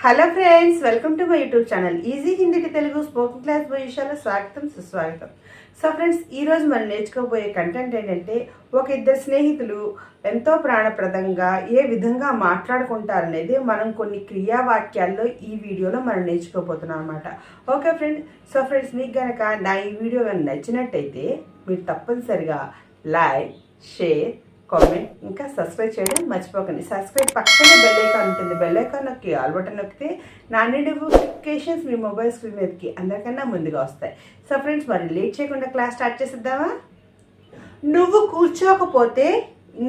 Hello friends welcome to my YouTube channel. Easy హిందీకి Telugu spoken class భవిష్యాల స్వాగతం సుస్వాగతం. So friends ఈరోజు మనం నేర్చుకోబోయే కంటెంట్ ఏంటంటే ఒక ఇద్దరు స్నేహితులు ఎంతో ప్రాణప్రదంగా ఏ విధంగా మాట్లాడుకుంటారనేది మనం కొన్ని క్రియావాక్యాల్లో ఈ వీడియోలో మనం నేర్చుకోబోతున్నాం అనమాట ఓకే ఫ్రెండ్స్ సో ఫ్రెండ్స్ మీకు కనుక నా ఈ వీడియో నచ్చినట్టయితే మీరు తప్పనిసరిగా లైక్ షేర్ కామెంట్ ఇంకా సబ్స్క్రైబ్ చేయడం మర్చిపోకండి. సబ్స్క్రైబ్ పక్కనే బెల్ ఐకాన్ ఉంటుంది. బెల్ ఐకాన్ నొక్కి ఆల్ బటన్ నొక్కితే నా నోటిఫికేషన్స్ మీ మొబైల్ స్క్రీన్ మీదకి అందరికన్నా ముందుగా వస్తాయి. సో ఫ్రెండ్స్ మరి లేట్ చేయకుండా క్లాస్ స్టార్ట్ చేసిద్దామా? నువ్వు కూర్చోకపోతే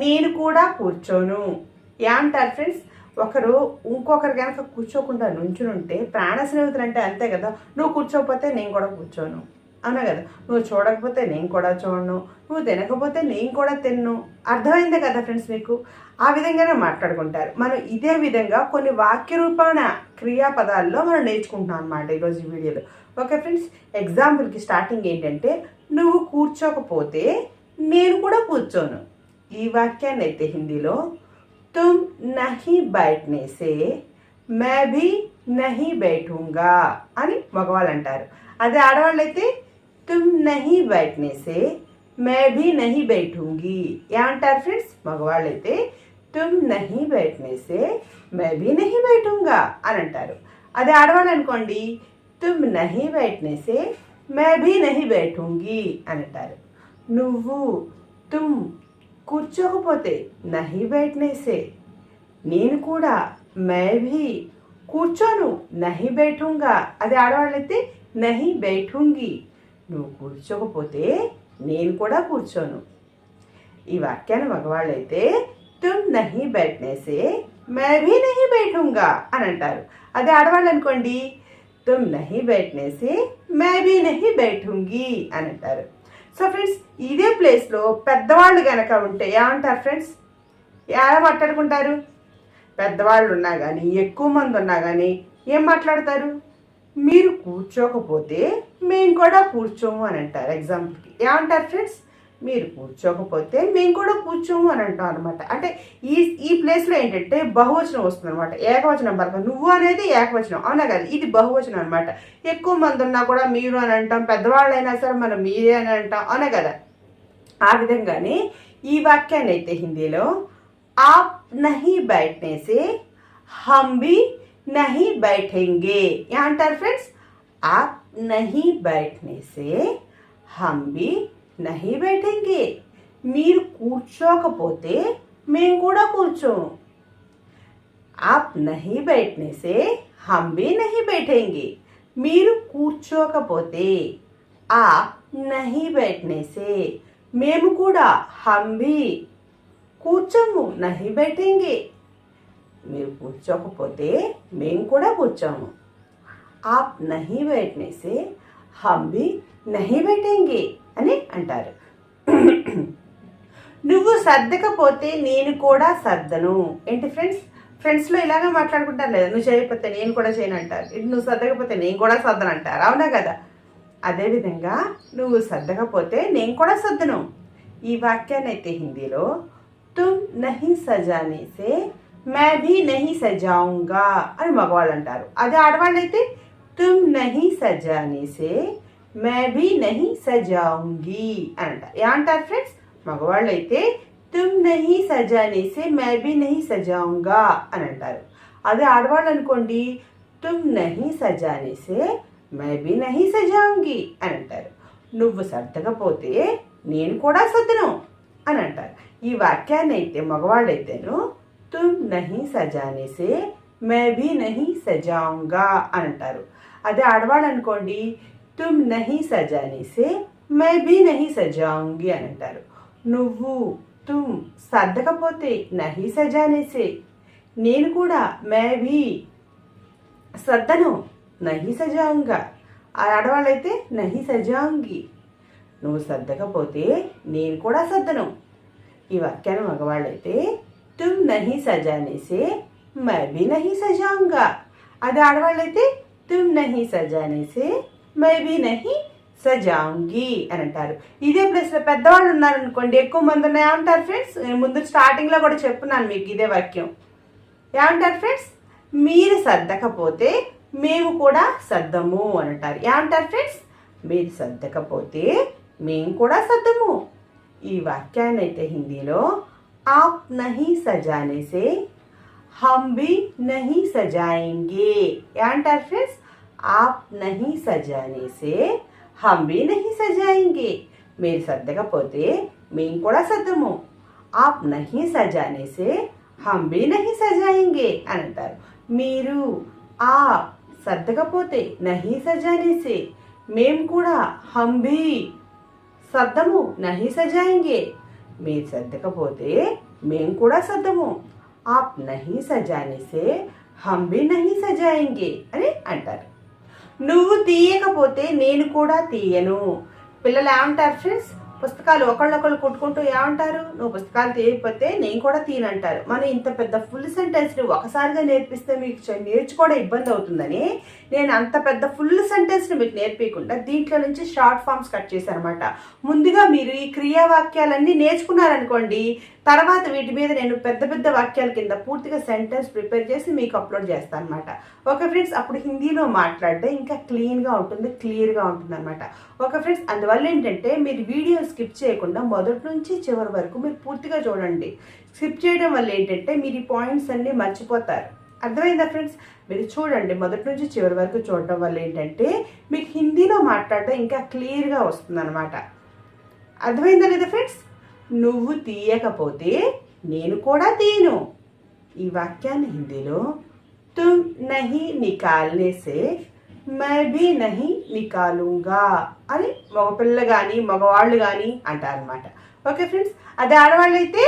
నేను కూడా కూర్చోను. ఏమంటారు ఫ్రెండ్స్ ఒకరు ఇంకొకరు కనుక కూర్చోకుండా నుంచుని ఉంటే ప్రాణ స్నేహితులు అంటే అంతే కదా. నువ్వు కూర్చోకపోతే నేను కూడా కూర్చోను. అనగదు నువ్వు చూడకపోతే నేను కూడా చూడను నువ్వు తినకపోతే నేను కూడా తిన్ను. అర్థమైంది కదా ఫ్రెండ్స్ మీకు? ఆ విధంగానే మాట్లాడుకుంటారు. మనం ఇదే విధంగా కొన్ని వాక్య రూపాన క్రియాపదాల్లో మనం నేర్చుకుంటున్నాం అనమాట ఈరోజు వీడియోలో. ఓకే ఫ్రెండ్స్ ఎగ్జాంపుల్కి స్టార్టింగ్ ఏంటంటే నువ్వు కూర్చోకపోతే నేను కూడా కూర్చోను. ఈ వాక్యాన్ని అయితే హిందీలో తుమ్ నహి బయటనేసే మే భీ నహి బయటంగా అని మగవాళ్ళు అంటారు. అదే ఆడవాళ్ళైతే तुम नहीं बैठने से मैं भी नहीं बैठूंगी। బైఠూంగి ఏమంటారు ఫ్రెండ్స్ మగవాళ్ళు అయితే తుమ్ నహీ బైఠనే సే మే భీ నహీ బైఠూంగా అని అంటారు అదే ఆడవాళ్ళు అనుకోండి తుమ్ నహీ బైఠనే సే మే భీ నహీ బైఠూంగి అని అంటారు నువ్వు తుమ్ కూర్చోకపోతే నహి సే నేను కూడా మే భీ కూర్చోను నహి బైఠుంగా అది ఆడవాళ్ళైతే నహి బైఠుంగి నువ్వు కూర్చోకపోతే నేను కూడా కూర్చోను. ఈ వాక్యాన్ని మగవాళ్ళైతే తుమ్ నహి బెట్నేసే మే భీ నహి బైఠుంగా అని అంటారు. అదే ఆడవాళ్ళు అనుకోండి తుమ్ నహి బెట్నేసే మే భీ నహి అని అంటారు. సో ఫ్రెండ్స్ ఇదే ప్లేస్లో పెద్దవాళ్ళు కనుక ఉంటే ఏమంటారు ఫ్రెండ్స్ ఎలా మాట్లాడుకుంటారు? పెద్దవాళ్ళు ఉన్నా కానీ ఎక్కువ మంది ఉన్నా కానీ ఏం మాట్లాడతారు? మీరు కూర్చోకపోతే మేము కూడా కూర్చోము అని అంటారు. ఎగ్జాంపుల్కి ఏమంటారు ఫ్రెండ్స్ మీరు కూర్చోకపోతే మేము కూడా కూర్చోము అని అంటాం అనమాట అంటే ఈ ఈ ప్లేస్లో ఏంటంటే బహువచనం వస్తుంది అనమాట ఏకవచనం పలక నువ్వు అనేది ఏకవచనం. అవునా కదా? ఇది బహువచనం అనమాట ఎక్కువ మంది ఉన్నా కూడా మీరు అని అంటాం. పెద్దవాళ్ళైనా సరే మనం మీరే అని అంటాం. అవునా కదా? ఆ విధంగానే ఈ వాక్యాన్ని అయితే హిందీలో ఆప్ నహి బయటనేసి హంబి నహి బయటెంగే నహీ బైఠెంగే ఫ్రెండ్స్ ఆప్ నహీ బైఠనే సే హమ్ భీ నహీ బైఠెంగే మీరు కూర్చోకపోతే మేము కూడా కూర్చోము ఆప్ నహీ బైఠనే సే హమ్ భీ నహీ బైఠెంగే మీరు కూర్చోకపోతే ఆప్ నహీ బైఠనే సే మేము కూడా హమ్ భీ కూర్చోము నహి బైఠెంగే మీరు కూర్చోకపోతే మేము కూడా కూర్చోము ఆప్ నహి బైఠనే సే హమ్ భీ నహి బైఠెంగే అని అంటారు నువ్వు సర్దకపోతే నేను కూడా సర్దను ఏంటి ఫ్రెండ్స్ ఫ్రెండ్స్లో ఇలాగే మాట్లాడుకుంటారు లేదా నువ్వు చేయకపోతే నేను కూడా చేయను అంటారు ఇటు నువ్వు సర్దకపోతే నేను కూడా సర్దను అంటారు। అవునా కదా? అదేవిధంగా నువ్వు సర్దకపోతే నేను కూడా సర్దను ఈ వాక్యాన్ని అయితే హిందీలో తుమ్ నహి సజానే సే మే భీ నహి సజాऊंगा అని మగవాళ్ళు అంటారు అదే ఆడవాళ్ళు అయితే తుమ్ నహి సజానేసే మే బీ నహి సజాంగి అని అంటారు ఫ్రెండ్స్ మగవాళ్ళు అయితే తుమ్ నహి సజానేసే మే బీ నహి సజాంగా అని అంటారు. అదే ఆడవాళ్ళు అనుకోండి తుమ్ నహి సజానేసే మే బీ నహి సజాంగి అని అంటారు. నువ్వు సర్దకపోతే నేను కూడా సర్దను అని అంటారు. ఈ వాక్యాన్ని అయితే మగవాళ్ళైతేను తుమ్ నహి సజానేసే మే బీ నహి సజాంగా అని అంటారు. అదే ఆడవాళ్ళు అనుకోండి తుమ్ నహి సజానీసే మై బీ నహి సజాంగి అని అంటారు. నువ్వు తుమ్ సర్దకపోతే నహి సజానేసే నేను కూడా మే బీ సర్దను నహి సజాంగా ఆడవాళ్ళైతే నహి సజాంగి నువ్వు సర్దకపోతే నేను కూడా సర్దను ఈ వాక్యాన్ని మగవాళ్ళైతే తుమ్ నహి సజానేసే మై బీ నహి సజాంగా అది ఆడవాళ్ళైతే తుమ్ నహి సజానేసే మేబీ నహి సజాంగి అని అంటారు. ఇదే ప్లస్ పెద్దవాళ్ళు ఉన్నారనుకోండి ఎక్కువ మంది ఏమంటారు ఫ్రెండ్స్ ముందు స్టార్టింగ్లో కూడా చెప్పున్నాను మీకు ఇదే వాక్యం. ఏమంటారు ఫ్రెండ్స్ మీరు సర్దకపోతే మేము కూడా సర్దము అని అంటారు. ఏమంటారు ఫ్రెండ్స్ మీరు సర్దకపోతే మేము కూడా సర్దము. ఈ వాక్యాన్ని అయితే హిందీలో ఆప్ నహి సజానేసే హంబి నహి సజాయింగే. ఏమంటారు ఫ్రెండ్స్ आप नहीं सजाने से हम भी नहीं सजाएंगे మీరు సర్దకపోతే మేము కూడా సర్దము आप नहीं सजाने से हम भी नहीं सजाएंगे అని అంటారు మీరు ఆ సర్దకపోతే నహీ సజానే సే మేము కూడా హం భీ సర్దము నహీ సజాయింగే మీరు సర్దకపోతే మేము కూడా సర్దము ఆప్ నహీ సజానే సే హం భీ నహీ సజాయింగే అని అంటారు నువ్వు తీయకపోతే నేను కూడా తీయను. పిల్లలు ఏమంటారు ఫ్రెండ్స్ పుస్తకాలు ఒకళ్ళొకళ్ళు కొట్టుకుంటూ ఏమంటారు? నువ్వు పుస్తకాలు తీయకపోతే నేను కూడా తీయనంటారు. మనం ఇంత పెద్ద ఫుల్ సెంటెన్స్ని ఒకసారిగా నేర్పిస్తే మీకు నేర్చుకోవడం ఇబ్బంది అవుతుందని నేను అంత పెద్ద ఫుల్ సెంటెన్స్ని మీకు నేర్పించకుండా దీంట్లో నుంచి షార్ట్ ఫామ్స్ కట్ చేశారనమాట అనమాట ముందుగా మీరు ఈ క్రియావాక్యాలన్నీ నేర్చుకున్నారనుకోండి తర్వాత వీటి మీద నేను పెద్ద పెద్ద వాక్యాల కింద పూర్తిగా సెంటెన్స్ ప్రిపేర్ చేసి మీకు అప్లోడ్ చేస్తాను అనమాట ఓకే ఫ్రెండ్స్ అప్పుడు హిందీలో మాట్లాడితే ఇంకా క్లీన్గా ఉంటుంది క్లియర్గా ఉంటుంది అనమాట ఓకే ఫ్రెండ్స్ అందువల్ల ఏంటంటే మీరు వీడియో స్కిప్ చేయకుండా మొదటి నుంచి చివరి వరకు మీరు పూర్తిగా చూడండి. స్కిప్ చేయడం వల్ల ఏంటంటే మీరు ఈ పాయింట్స్ అన్నీ మర్చిపోతారు. అర్థమైందా ఫ్రెండ్స్ మీరు చూడండి మొదటి నుంచి చివరి వరకు చూడడం వల్ల ఏంటంటే మీకు హిందీలో మాట్లాడడం ఇంకా క్లియర్గా వస్తుంది అనమాట అర్థమైందా లేదా ఫ్రెండ్స్ నువ్వు తీయకపోతే నేను కూడా తీను ఈ వాక్యాన్ని హిందీలో తుమ్ నహి నికాల్నే సే మై భీ నహీ నికాలుంగా అని మగపిల్ల కానీ మగవాళ్ళు కానీ అంటారనమాట ఓకే ఫ్రెండ్స్ అదే ఆడవాళ్ళు అయితే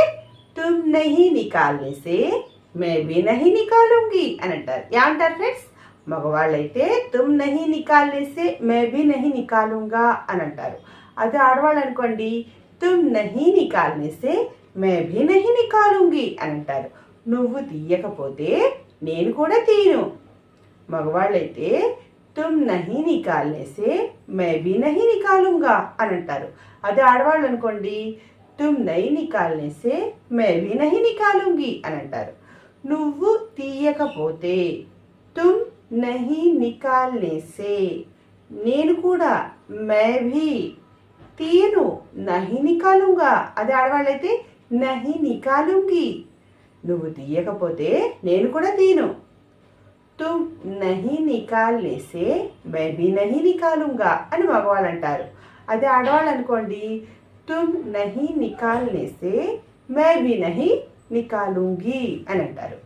తుమ్ నహి నికాల్నే సే మే భీ నహి నికాలుంగి అని అంటారు. ఏమంటారు ఫ్రెండ్స్? మగవాళ్ళు అయితే తుమ్ నహి నికాల్నేసే మే భీ నికాలుంగా అని అంటారు. అదే ఆడవాళ్ళు అనుకోండి తుమ్ నహీ నికాల్నే సే మే భీ నహీ నికాలుంగి అని అంటారు నువ్వు తీయకపోతే నేను కూడా తీయను. మగవాళ్ళైతే తుమ్ నహీ నికాల్నేసే మే భీ నహీ నికాలుంగా అని అంటారు. అదే ఆడవాళ్ళు అనుకోండి తుమ్ నహీ నికాల్నేసే మే భీ నహీ నికాలుంగి అని అంటారు. నువ్వు తీయకపోతే తుమ్ నహీ నికాల్నేసే నేను కూడా మే భీ తీయను నహి నికాలుంగా. అదే ఆడవాళ్ళైతే నహి నికాలుంగి. నువ్వు తీయకపోతే నేను కూడా తీను. తుమ్ నహి నికాల్నే సే మై బి నహి నికాలుంగా అని మగవాళ్ళు అంటారు అదే ఆడవాళ్ళు అనుకోండి తుమ్ నహి నికాల్నే సే మై బి నహి నికాలుంగి అని అంటారు.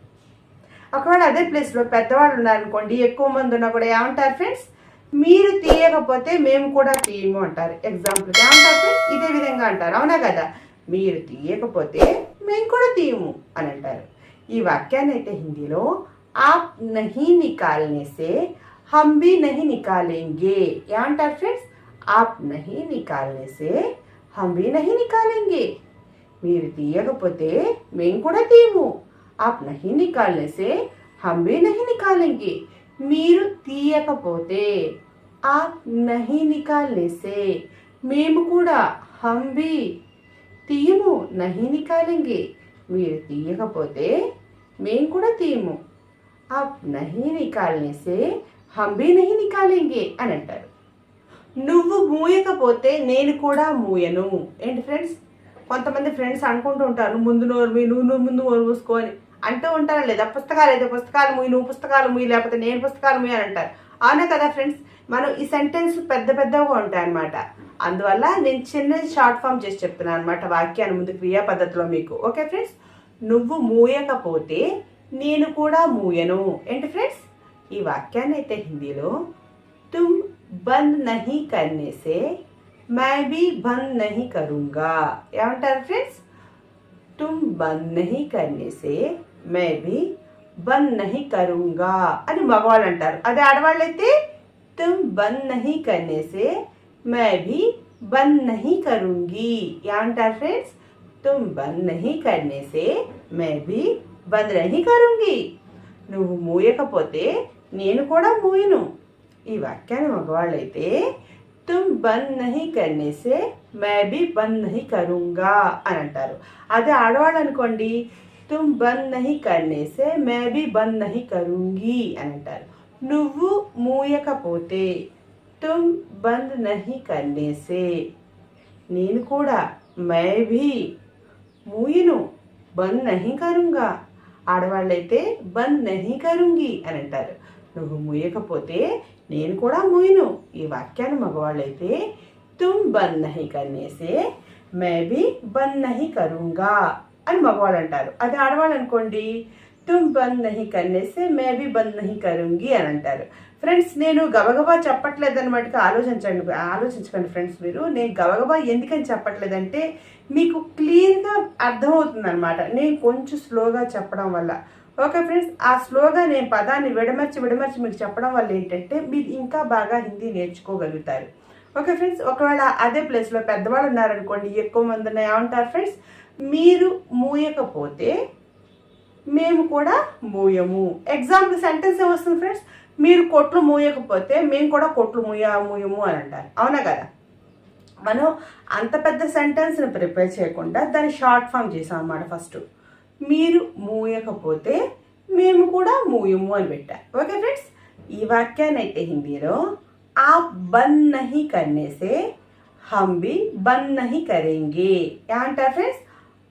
ఒకవేళ అదే ప్లేస్లో పెద్దవాళ్ళు ఉన్నారనుకోండి ఎక్కువ మంది ఉన్నా కూడా ఏమంటారు ఫ్రెండ్స్ మీరు తీయకపోతే మేము కూడా తీయము అంటారు. ఎగ్జాంపుల్ ఏమంటారు ఇదే విధంగా అంటారు. అవునా కదా? మీరు తీయకపోతే మేము కూడా తీయము అని అంటారు. ఈ వాక్యాన్ని అయితే హిందీలో ఆప్ నహీ నికాల్నే సే హమ్ భీ నహీ నికాలేంగే. ఏమంటారు ఫ్రెండ్స్ ఆప్ నహీ నికాల్నే సే హమ్ భీ నహీ నికాలేంగే. మీరు తీయకపోతే మేము కూడా తీయము. ఆప్ నహీ నికాల్నే సే హమ్ భీ నహీ నికాలేంగే. మీరు తీయకపోతే ఆ నహీ నికాల్నే మేము కూడా హంబి. తీయము నహీ నికాలేంగే మీరు తీయకపోతే మేము కూడా తీయము. ఆప్ నహీ నికాల్నే హంబి హమ్ భీ నహీ అని అంటారు. నువ్వు మూయకపోతే నేను కూడా మూయను. ఏంటి ఫ్రెండ్స్ కొంతమంది ఫ్రెండ్స్ అనుకుంటూ ఉంటారు ముందు నోరు మీ నువ్వు నువ్వు ముందు నోరు మూసుకొని అంటూ ఉంటారా? లేదా పుస్తకాలు ఏదో పుస్తకాలు ముయ్యి నువ్వు పుస్తకాలు ముయ్యి లేకపోతే నేను పుస్తకాలు మూయి అని అంటారు. అవునా కదా ఫ్రెండ్స్ మనం ఈ సెంటెన్స్ పెద్ద పెద్దగా ఉంటాయన్నమాట. అందువల్ల నేను చిన్న షార్ట్ ఫామ్ చేసి చెప్తున్నాను అనమాట వాక్యాన్ని ముందు క్రియా పద్ధతిలో మీకు. ఓకే ఫ్రెండ్స్ నువ్వు మూయకపోతే నేను కూడా మూయను. ఏంటి ఫ్రెండ్స్ ఈ వాక్యాన్ని అయితే హిందీలో తుమ్ బంద్ నహి కన్నేసే మై బీ బంద్ నహి కరుంగా. ఏమంటారు ఫ్రెండ్స్ తుమ్ బంద్ నహి కన్నేసే మేబీ బన్ నహి బంద్ కరుంగా అని మగవాళ్ళు అంటారు అదే ఆడవాళ్ళు అయితే తుమ్ బంద్ నహి కనేసే మేబీ బన్ నహి కరుంగి. ఏమంటారు ఫ్రెండ్స్? తుమ్ బంద్ నహి కనేసే సే మే బంద్ నహీ కరుంగి. నువ్వు మూయకపోతే నేను కూడా మూయను. ఈ వాక్యాన్ని మగవాళ్ళైతే తుమ్ బంద్ నహి కనేసే మే బి బంద్ నహీ కరుంగా అని అంటారు. అదే ఆడవాళ్ళు అనుకోండి తుమ్ బంద్ నహి కర్నేసే మే బి బంద్ నహి కరుంగి అని అంటారు నువ్వు మూయకపోతే తుమ్ బంద్ నహి కర్నేసే నేను కూడా మే భీ మూయను బంద్ నహి కరుంగా ఆడవాళ్ళైతే బంద్ నహి కరుంగి అని అంటారు నువ్వు మూయకపోతే నేను కూడా మూయను ఈ వాక్యాన్ని మగవాళ్ళైతే తుమ్ బంద్ నహి కర్నేసే మే బి బంద్ నహి కరుంగా అని మగవాళ్ళు అంటారు. అది ఆడవాళ్ళు అనుకోండి తుమ్ బంద్ నహి కన్నేసే మే బి బంద్ నహి కరుంగి అని అంటారు. ఫ్రెండ్స్ నేను గబగబా చెప్పట్లేదు అనమాట ఆలోచించండి ఆలోచించకండి ఫ్రెండ్స్ మీరు. నేను గబగబా ఎందుకని చెప్పట్లేదంటే మీకు క్లియర్గా అర్థమవుతుంది అనమాట నేను కొంచెం స్లోగా చెప్పడం వల్ల. ఓకే ఫ్రెండ్స్ ఆ స్లోగా నేను పదాన్ని విడమర్చి విడమర్చి మీకు చెప్పడం వల్ల ఏంటంటే మీరు ఇంకా బాగా హిందీ నేర్చుకోగలుగుతారు. ఓకే ఫ్రెండ్స్ ఒకవేళ అదే ప్లేస్లో పెద్దవాళ్ళు ఉన్నారనుకోండి ఎక్కువ మంది ఉన్నాయి ఏమంటారు ఫ్రెండ్స్ మీరు మూయకపోతే మేము కూడా మూయము. ఎగ్జాంపుల్ సెంటెన్స్ ఏమొస్తుంది ఫ్రెండ్స్ మీరు కొట్లు మూయకపోతే మేము కూడా కొట్లు మూయ మూయము అని అంటారు. అవునా కదా? మనం అంత పెద్ద సెంటెన్స్ని ప్రిపేర్ చేయకుండా దాన్ని షార్ట్ ఫామ్ చేసాం అన్నమాట ఫస్ట్ మీరు మూయకపోతే మేము కూడా మూయము అని పెట్టారు. ఓకే ఫ్రెండ్స్ ఈ వాక్యాన్ని అయితే హిందీలో आप बंद नहीं करने से हम भी बंद नहीं करेंगे। क्या अंतर फ्रेंड्स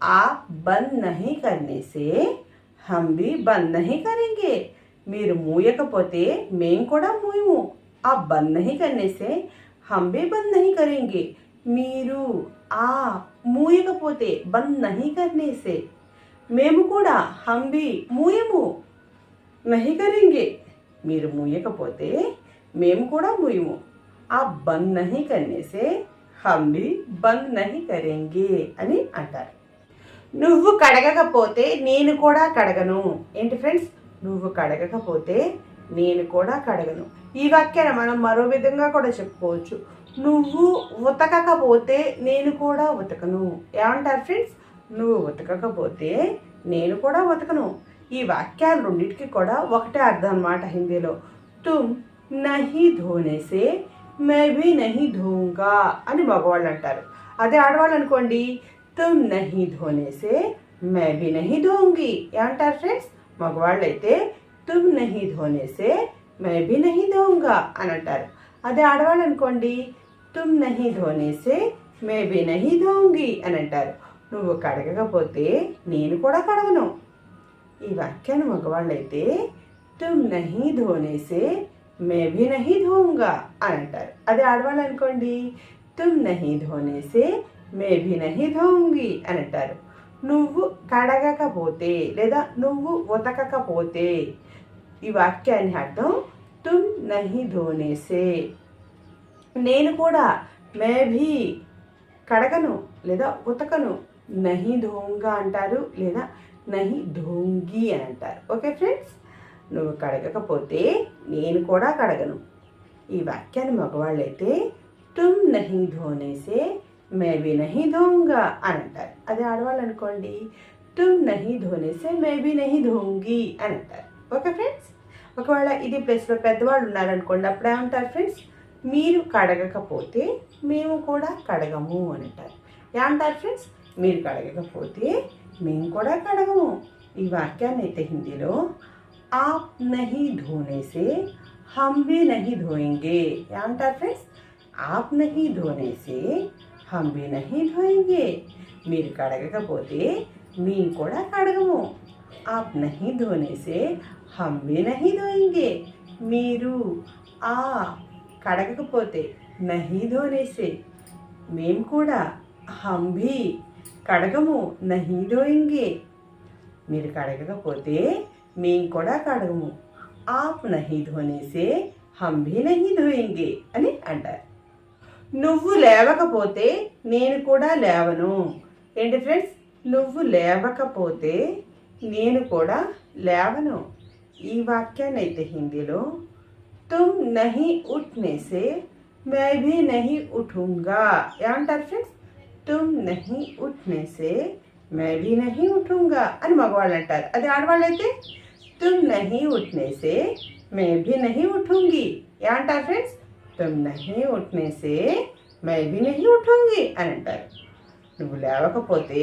आप बंद नहीं करने से हम भी बंद नहीं करेंगे। मेरे पोते मैं कूड़ा मुयू आप बंद नहीं करने से हम भी बंद नहीं करेंगे। मीरू, आ पोते बंद नहीं करने से मेम कूड़ा हम भी मुयमू नहीं करेंगे। मेरे मुयकते మేము కూడా ముయము ఆ బంద్ నహి కన్నేసే से బంద్ నహి కరేంగే అని అంటారు. నువ్వు కడగకపోతే నేను కూడా కడగను. ఏంటి ఫ్రెండ్స్? నువ్వు కడగకపోతే నేను కూడా కడగను. ఈ వాక్యాన్ని మనం మరో విధంగా కూడా చెప్పుకోవచ్చు. నువ్వు ఉతకకపోతే నేను కూడా ఉతకను. ఏమంటారు ఫ్రెండ్స్? నువ్వు ఉతకకపోతే నేను కూడా ఉతకను. ఈ వాక్యాలు రెండింటికి కూడా ఒకటే అర్థం అన్నమాట హిందీలో. తుమ్ నహి ధోనేసే మే భీ నహి ధోంగా అని మగవాళ్ళు అంటారు. అదే ఆడవాళ్ళు అనుకోండి తుమ్ నహి ధోనేసే మే భీ నహి ధోంగి ఏమంటారు ఫ్రెండ్స్ మగవాళ్ళు అయితే తుమ్ నహి ధోనేసే మే భీ నహి ధోంగా అని అంటారు. అదే ఆడవాళ్ళు అనుకోండి తుమ్ నహి ధోనేసే మే భీ నహి ధోంగి అని అంటారు. నువ్వు కడగకపోతే నేను కూడా కడగను. ఈ వాక్యాన్ని మగవాళ్ళైతే తుమ్ నహి ధోనేసే మేబీ నహీ నహి ధోంగా అని అంటారు అదే ఆడవాళ్ళు అనుకోండి తుమ్ నహి ధోనేసే మే భీ నహి ధోంగి అని అంటారు। నువ్వు కడగకపోతే లేదా నువ్వు ఉతకకపోతే ఈ వాక్యాన్ని అర్థం తుమ్ నహి ధోనేసే నేను కూడా మేబీ కడగను లేదా ఉతకను నహి ధోంగా అంటారు లేదా నహి ధోంగి అని అంటారు. ఓకే ఫ్రెండ్స్ నువ్వు కడగకపోతే నేను కూడా కడగను. ఈ వాక్యాన్ని మగవాళ్ళైతే తుమ్ నహి ధోనేసే మే నహి ధోంగా అని అంటారు. అదే ఆడవాళ్ళు అనుకోండి. తుమ్ నహి ధోనేసే మే నహి ధోంగి అని అంటారు. Okay friends? ఒకవేళ ఇది ప్లేస్లో పెద్దవాళ్ళు ఉన్నారనుకోండి అప్పుడు ఏమంటారు ఫ్రెండ్స్? మీరు కడగకపోతే మేము కూడా కడగము అని అంటారు. ఏమంటారు ఫ్రెండ్స్? మీరు కడగకపోతే మేము కూడా కడగము. ఈ వాక్యాన్ని అయితే హిందీలో ఆప్ నహి ధోనే సే హమ్ भी नहीं धोएंगे ఏమంటారు ఫ్రెండ్స్ ఆప్ నహి ధోనే సే హమ్ भी नहीं धोएंगे మీరు కడగకపోతే మేము కూడా కడగము ఆప్ నహి ధోనే సే హమ్ भी नहीं धोएंगे మీరు ఆ కడగకపోతే నహి ధోనేసే మేము కూడా హమ్ भी కడగము నహి ధోయింగే మీరు కడగకపోతే మేము కూడా కడగము ఆప్ నహి ధోనేసే హం భీ నహి ధోయింగే అని అంటారు. నువ్వు లేవకపోతే నేను కూడా లేవను. ఏంటి ఫ్రెండ్స్? నువ్వు లేవకపోతే నేను కూడా లేవను. ఈ వాక్యాన్ని అయితే హిందీలో తుమ్ నహి ఉట్నేసే మే భీ నహి ఉఠుంగా. ఏమంటారు ఫ్రెండ్స్? తుమ్ నహి ఉట్నేసే మే భీ నహి ఉఠుంగా అని మగవాళ్ళు అంటారు అది ఆడవాళ్ళు అయితే తుమ్ నహి ఉఠ్నే సే मैं भी नहीं उठूंगी ఏమంటారు ఫ్రెండ్స్ తుమ్ నహి ఉఠ్నే సే मैं भी नहीं उठूंगी అని అంటారు నువ్వు లేవకపోతే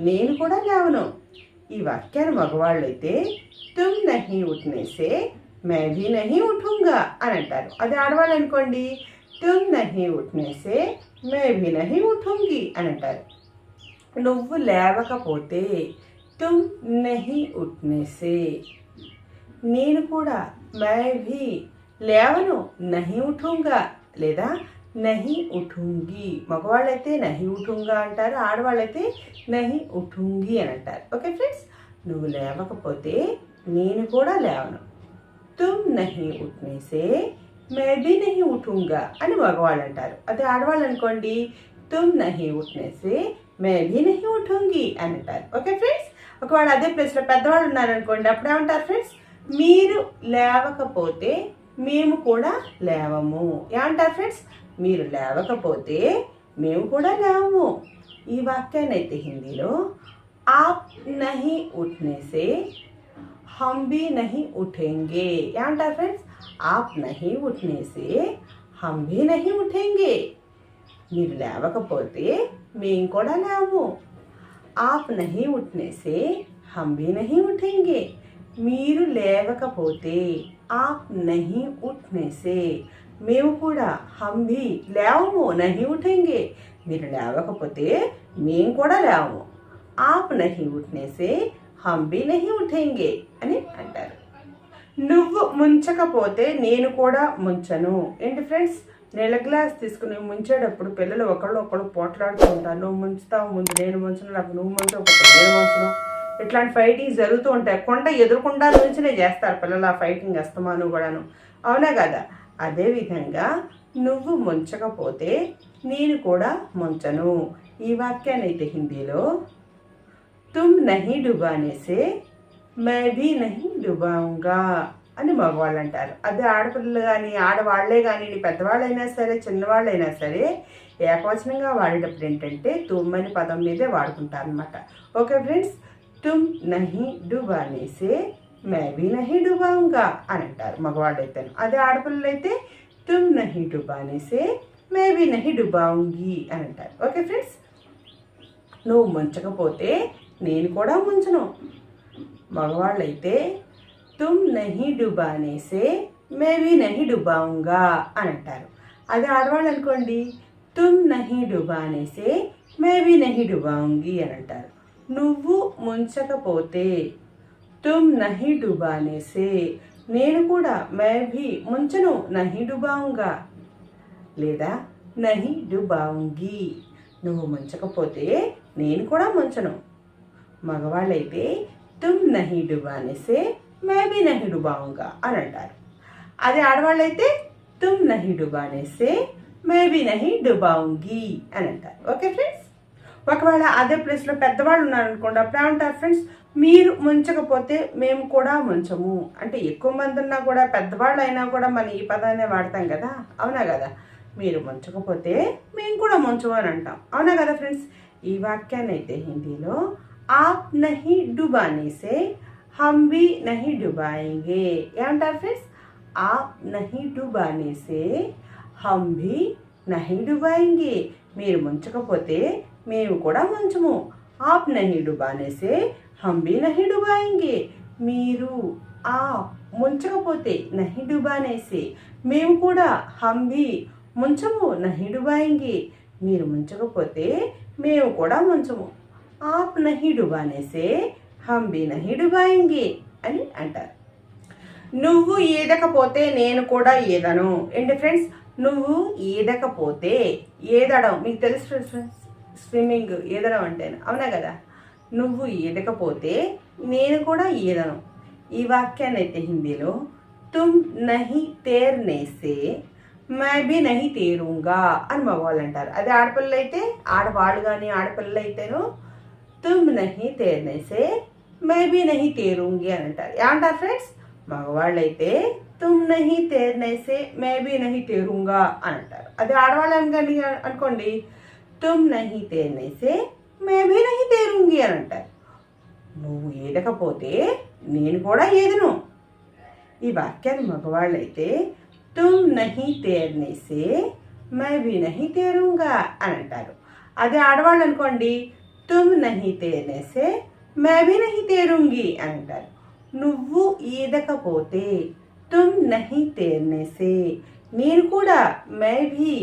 నేను కూడా లేవను ఈ వాక్యాన్ని మగవాళ్ళు అయితే తుమ్ నహి ఉట్నేసే మే భీ నహి ఉఠుంగా అని అంటారు అది ఆడవాళ్ళు అనుకోండి తుమ్ నహి ఉట్నేసే మే భీ నహి ఉఠుంగి అని అంటారు నువ్వు లేవకపోతే తుమ్ నహి ఉట్నేసే నేను కూడా మై భీ లేవను నహి ఉఠుంగా లేదా నహి ఉఠుంగి. మగవాళ్ళైతే నహి ఉఠుంగా అంటారు ఆడవాళ్ళైతే నహి ఉఠుంగి అని అంటారు. Okay friends? నువ్వు లేవకపోతే నేను కూడా లేవను. తుమ్ నహి ఉట్నేసే మే నహి ఉఠుంగా అని మగవాళ్ళు అంటారు. అదే ఆడవాళ్ళు అనుకోండి తుమ్ నహి ఉట్నేసే మే నహి ఉఠుంగి అని అంటారు. Okay friends? ఒకవేళ అదే ప్లేస్లో పెద్దవాళ్ళు ఉన్నారనుకోండి అప్పుడు ఏమంటారు ఫ్రెండ్స్? మీరు లేవకపోతే మేము కూడా లేవము ఏమంటారు ఫ్రెండ్స్ మీరు లేవకపోతే మేము కూడా లేవము ఈ వాక్యాన్ని అయితే హిందీలో ఆప్ నహి ఉఠనే సే हम भी नहीं उठेंगे ఏమంటారు ఫ్రెండ్స్ ఆప్ నహి ఉఠనే సే హమ్ భీ నహి ఉఠేంగే మీరు లేవకపోతే మేము కూడా లేవము ఆప్ నహి ఉఠనే సే హమ్ భీ నహి ఉఠేంగే మీరు లేవకపోతే ఆప్ నహి ఉట్నేసే. మేము కూడా హంభి లేవము నహి ఉఠెంగే. మీరు లేవకపోతే మేము కూడా లేవము. ఆప్ నహి ఉట్నేసే హంభి నహి అని అంటారు. నువ్వు ముంచకపోతే నేను కూడా ముంచను. ఏంటి ఫ్రెండ్స్? నీళ్ళ గ్లాస్ తీసుకుని ముంచేటప్పుడు పిల్లలు ఒకళ్ళు ఒకళ్ళు పోట్లాడుతూ ఉంటారు. నువ్వు ముంచుతావు ముందు నేను ముంచను లేకపోతే నువ్వు ముంచకపోతే నేను ముంచను. ఇట్లాంటి ఫైటింగ్ జరుగుతూ ఉంటాయి. కొండ ఎదురుకుండా నుంచినే చేస్తారు పిల్లలు ఆ ఫైటింగ్ అస్తమాను కూడాను. అవునా కదా? అదేవిధంగా నువ్వు ముంచకపోతే నేను కూడా ముంచను. ఈ వాక్యాన్ని అయితే హిందీలో తుమ్ నహి డుబానేసే మే భీ నహి డుబాంగా అని మగవాళ్ళు అంటారు. అదే ఆడపిల్లలు కానీ ఆడవాళ్ళే కానీ పెద్దవాళ్ళైనా సరే చిన్నవాళ్ళైనా సరే ఏకవచనంగా వాడేటప్పుడు ఏంటంటే తుమ్మని పదం మీదే వాడుకుంటారు అనమాట ఓకే ఫ్రెండ్స్ తుమ్ నహి డుబానే మే భీ నహి డుబాంగా అని అంటారు మగవాళ్ళు అయితే అదే ఆడపిల్లలు అయితే తుమ్ నహి డుబానే మే భీ నహి డుబాంగి అని అంటారు. ఓకే ఫ్రెండ్స్ నువ్వు ముంచకపోతే నేను కూడా ముంచను. మగవాళ్ళైతే తుమ్ నహి డుబానే మే భీ నహి డుబాంగా అని అంటారు. అదే ఆడవాళ్ళు అనుకోండి తుమ్ నహి డుబానేసే మే బి నహి డుబాంగి అని అంటారు. నువ్వు ముంచకపోతే తుమ్ నహి డుబానేసే. నేను కూడా మే భీ ముంచను నహి డుబాంగా లేదా నహి డుబాంగి నువ్వు ముంచకపోతే నేను కూడా ముంచను. మగవాళ్ళైతే తుమ్ నహి డుబానేసే మే భీ నహి డుబాంగా అని అంటారు. అదే ఆడవాళ్ళైతే తుమ్ నహి డుబానేసే మే భీ నహి డుబాంగి అని అంటారు. Okay friends? ఒకవేళ అదే ప్లేస్లో పెద్దవాళ్ళు ఉన్నారనుకోండి అప్పుడు ఏమంటారు ఫ్రెండ్స్ మీరు ముంచకపోతే మేము కూడా ముంచము. అంటే ఎక్కువ మంది ఉన్నా కూడా పెద్దవాళ్ళు అయినా కూడా మనం ఈ పదాన్ని వాడతాం కదా? అవునా కదా? మీరు ముంచకపోతే మేము కూడా ముంచము అని అంటాం. అవునా కదా ఫ్రెండ్స్ ఈ వాక్యాన్ని అయితే హిందీలో ఆప్ నహి డుబానీసే హమ్ బి నహి డుబాయింగే. ఏమంటారు ఫ్రెండ్స్ ఆప్ నహి డుబానీసే హమ్ బి నహి డుబాయింగే. మీరు ముంచకపోతే మేము కూడా ముంచము ఆప్ నహి డుబానే సే హమ్ భీ నహి డుబాయింగే మీరు ఆ ముంచకపోతే నహి డుబానేసే మేము కూడా హమ్ ముంచము నహి డుబాయింగే మీరు ముంచకపోతే మేము కూడా ముంచము. ఆప్ నహి డుబానేసే హమ్ నహి డుబాయింగే అని అంటారు. నువ్వు ఈదకపోతే నేను కూడా ఈదను. ఏంటి ఫ్రెండ్స్ నువ్వు ఈదకపోతే ఏదడం? మీకు తెలుసు ఫ్రెండ్స్ స్విమ్మింగ్ ఈదడం అంటే అవునా కదా? నువ్వు ఈదకపోతే నేను కూడా ఈదను. ఈ వాక్యాన్ని అయితే హిందీలో తుమ్ నహి తేర్నేసే మై బి నహి తేరుంగా అని మగవాళ్ళు అంటారు అదే ఆడపిల్లలు అయితే ఆడవాళ్ళు కానీ ఆడపిల్లలు అయితేను తుమ్ నహి తేర్నేసే మై బి నహి తేరుంగి అని అంటారు. ఏమంటారు ఫ్రెండ్స్? మగవాళ్ళు అయితే తుమ్ నహి తేర్నేసే మే బి నహి తేరుంగా అని అంటారు. అదే ఆడవాళ్ళు అనుకోండి అనుకోండి తుమ్ నహి తేర్నే సే మే తేరుంగి అని అంటారు నువ్వు ఏదకపోతే నేను కూడా ఏదను। ఈ వాక్యాన్ని మగవాళ్ళైతే తుమ్ నహి తేర్నేసే మే నహి తేరుంగా అని అంటారు అదే ఆడవాళ్ళు అనుకోండి తుమ్ నహి తేర్నేసే మే భీ నహీ తేరుంగి అని అంటారు నువ్వు ఈదకపోతే తుమ్ నహీ తేర్నేసే నేను కూడా మే భీ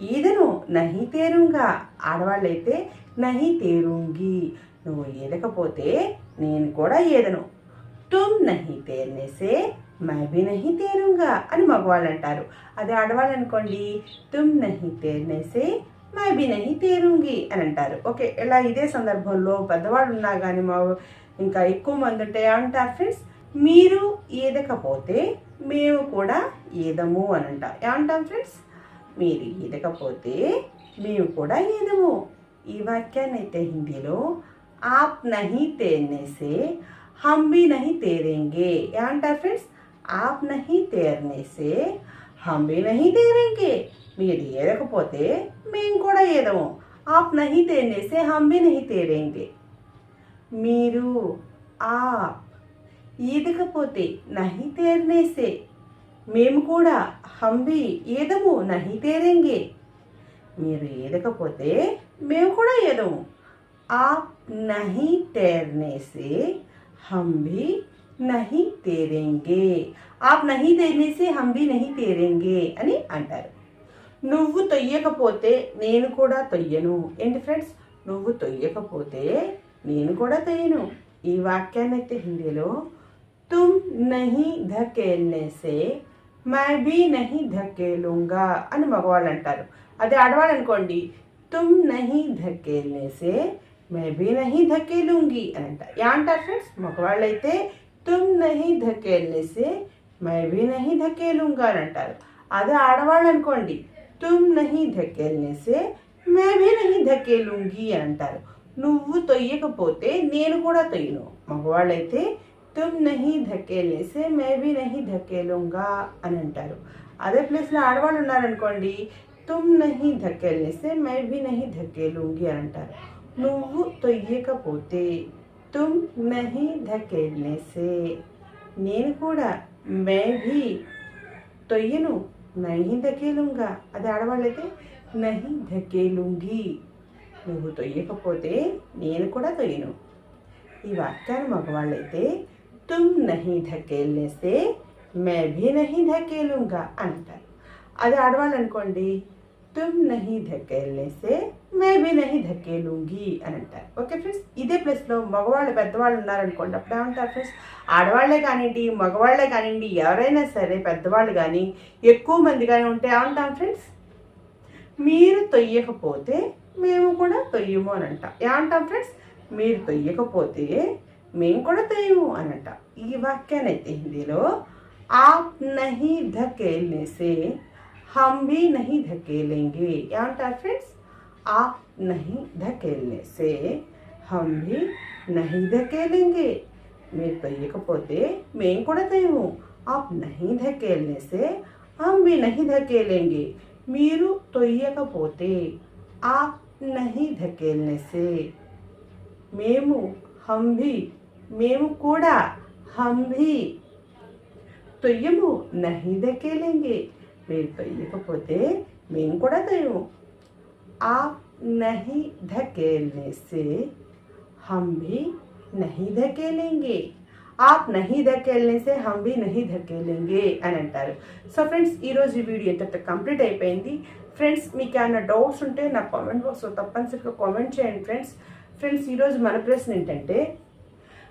ఈదను నహి తేరుంగా ఆడవాళ్ళైతే నహి తేరుంగి. నువ్వు ఈదకపోతే నేను కూడా ఏదను. తుమ్ నహి తేర్నేసే మై నహి తేరుంగా అని మగవాళ్ళు అంటారు అది ఆడవాళ్ళు అనుకోండి తుమ్ నహి తేర్నేసే మై నహి తేరుంగి అని అంటారు. ఓకే ఇలా ఇదే సందర్భంలో పెద్దవాళ్ళు ఉన్నా కానీ మా ఇంకా ఎక్కువ మంది ఉంటే ఏమంటారు ఫ్రెండ్స్? మీరు ఈదకపోతే మేము కూడా ఈదము అని అంటాం ఏమంటాం ఫ్రెండ్స్? మీరు ఈదకపోతే మేము కూడా ఈదము ఈ వాక్యాన్నైతే హిందీలో ఆప్ నహీ తేర్నేసే హమ్ బి నహీ తేరేంగే ఏమంటారు ఫ్రెండ్స్ ఆప్ నహీ తేర్నేసే హమ్ బి నహీ తేరేంగే మీరు ఏదకపోతే మేము కూడా ఏదము? ఆప్ నహీ తేర్నేసే హమ్ బి నహీ తేరేంగే మీరు ఆప్ ఈదకపోతే నహి తేర్నేసే మేము కూడా హంబి ఏదము నహితేరేంగే మీరు ఏదకపోతే మేము కూడా ఏదము. ఆప్ నహి తేర్నేసే హంబి నహి తేరెంగే. ఆప్ నహి తేర్నేసే హంబి నహి తేరెంగే అని అంటారు. నువ్వు తొయ్యకపోతే నేను కూడా తొయ్యను. ఏంటి ఫ్రెండ్స్? నువ్వు తొయ్యకపోతే నేను కూడా తొయ్యను. ఈ వాక్యాన్ని అయితే హిందీలో తుమ్ నహి ధకేల్నేసే మై బీ నహి ధకేలుంగా అని మగవాళ్ళు అంటారు. అదే ఆడవాళ్ళు అనుకోండి తుమ్ నహి ధకేల్నే మే మై భీ నహి ధకేలుంగి అని అంటారు. యా అంటారు ఫ్రెండ్స్ మగవాళ్ళు అయితే తుమ్ నహి ధకేల్నే మై బీ నహి ధకేలుంగా అని అంటారు. అదే ఆడవాళ్ళు అనుకోండి తుమ్ నహి ధకేల్నే మే బీ నహి ధకేలుంగి అని అంటారు. నువ్వు తొయ్యకపోతే నేను కూడా తొయ్యను. మగవాళ్ళైతే తుమ్ నహి ధకేల్నే సే మే బి నహి ధకేలుంగా అని అంటారు. అదే ప్లేస్లో ఆడవాళ్ళు ఉన్నారనుకోండి తుమ్ నహి ధకేల్నే సే మే బి నహి ధకేలుంగి అని అంటారు. నువ్వు తొయ్యకపోతే తుమ్ నహి ధకేల్నే సే నేను కూడా మే భీ తొయ్యను నహి ధకేలుంగా అది ఆడవాళ్ళైతే నహి ధకేలుంగి నువ్వు తొయ్యకపోతే నేను కూడా తొయ్యను ఈ వాక్యాన్ని మగవాళ్ళైతే తుమ్ నహి ధకేల్నేస్తే మే భీ నహి ధకేలుంగా అంటారు అది ఆడవాళ్ళనుకోండి తుమ్ నహి ధకేల్నేస్తే మే భీ నహి ధకేలుంగి అని అంటారు ఓకే ఫ్రెండ్స్ ఇదే ప్లేస్లో మగవాళ్ళు పెద్దవాళ్ళు ఉన్నారనుకోండి అప్పుడు ఏమంటారు ఫ్రెండ్స్ ఆడవాళ్ళే కానివ్వండి మగవాళ్ళే కానివ్వండి ఎవరైనా సరే పెద్దవాళ్ళు కానీ ఎక్కువ మంది కానీ ఉంటే ఏమంటాం ఫ్రెండ్స్ మీరు తొయ్యకపోతే మేము కూడా తొయ్యము అని అంటాం. ఏమంటాం ఫ్రెండ్స్ మీరు తొయ్యకపోతే మేము కూడా తొయ్యము అని అంటాం ఈ వాక్యాన్ని అయితే హిందీలో ఆప్ నహి ధకేల్నే సే హమ్ భీ నహి ధకేలేంగే. ఏమంటారు ఫ్రెండ్స్ ఆప్ నహి ధకేల్నే సే హమ్ భీ నహి ధకేలేంగే. మీరు తొయ్యకపోతే మేము కూడా తొయ్యము ఆప్ నహి ధకేల్నే సే హమ్ భీ నహి ధకేలేంగే. మీరు తొయ్యకపోతే ఆప్ నహి ధకేల్నే సే మేము హమ్ భీ మేము కూడా హమ్ తొయ్యము నహి ధకేలేంగే మీరు తొయ్యకపోతే మేము కూడా తొయ్యము ఆప్ నహి ధకేల్నే సే హమ్ భీ నహి ధకేలేంగే ఆప్ నహి ధకేల్నేసే హమ్ భీ నహి ధకేలేంగే అని అంటారు. సో ఫ్రెండ్స్ ఈరోజు ఈ వీడియో ఎంత కంప్లీట్ అయిపోయింది. ఫ్రెండ్స్ మీకు ఏమైనా డౌట్స్ ఉంటే నా కామెంట్ బాక్స్లో తప్పనిసరిగా కామెంట్ చేయండి ఫ్రెండ్స్. ఫ్రెండ్స్ ఈరోజు మన ప్రశ్న ఏంటంటే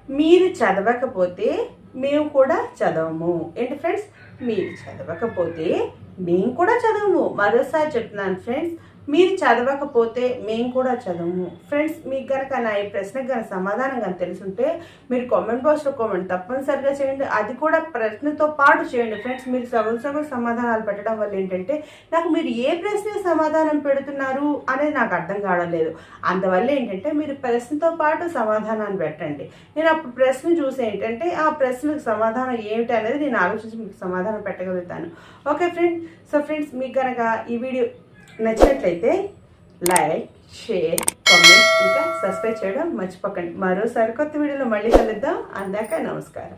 మీరు చదవకపోతే మేము కూడా చదవము. ఏంటి ఫ్రెండ్స్ మీరు చదవకపోతే మేము కూడా చదవము. మరోసారి చెప్తున్నాను ఫ్రెండ్స్ మీరు చదవకపోతే మేము కూడా చదవము. ఫ్రెండ్స్ మీకు కనుక నా ఈ ప్రశ్నకు కనుక సమాధానం కనుక తెలుసుంటే మీరు కామెంట్ బాక్స్లో కామెంట్ తప్పనిసరిగా చేయండి. అది కూడా ప్రశ్నతో పాటు చేయండి. ఫ్రెండ్స్ మీరు సగం సగం సమాధానాలు పెట్టడం వల్ల ఏంటంటే నాకు మీరు ఏ ప్రశ్న సమాధానం పెడుతున్నారు అనేది నాకు అర్థం కావడం లేదు. అందువల్ల ఏంటంటే మీరు ప్రశ్నతో పాటు సమాధానాన్ని పెట్టండి. నేను అప్పుడు ప్రశ్న చూసి ఏంటంటే ఆ ప్రశ్నకు సమాధానం ఏమిటి అనేది నేను ఆలోచించి మీకు సమాధానం పెట్టగలుగుతాను. ఓకే ఫ్రెండ్స్ సో ఫ్రెండ్స్ మీకు కనుక ఈ వీడియో నచ్చినట్లయితే లైక్ షేర్ కామెంట్ ఇంకా సబ్స్క్రైబ్ చేయడం మర్చిపోకండి. మరో కొత్త వీడియోలో మళ్ళీ కలుద్దాం. అందాక నమస్కారం.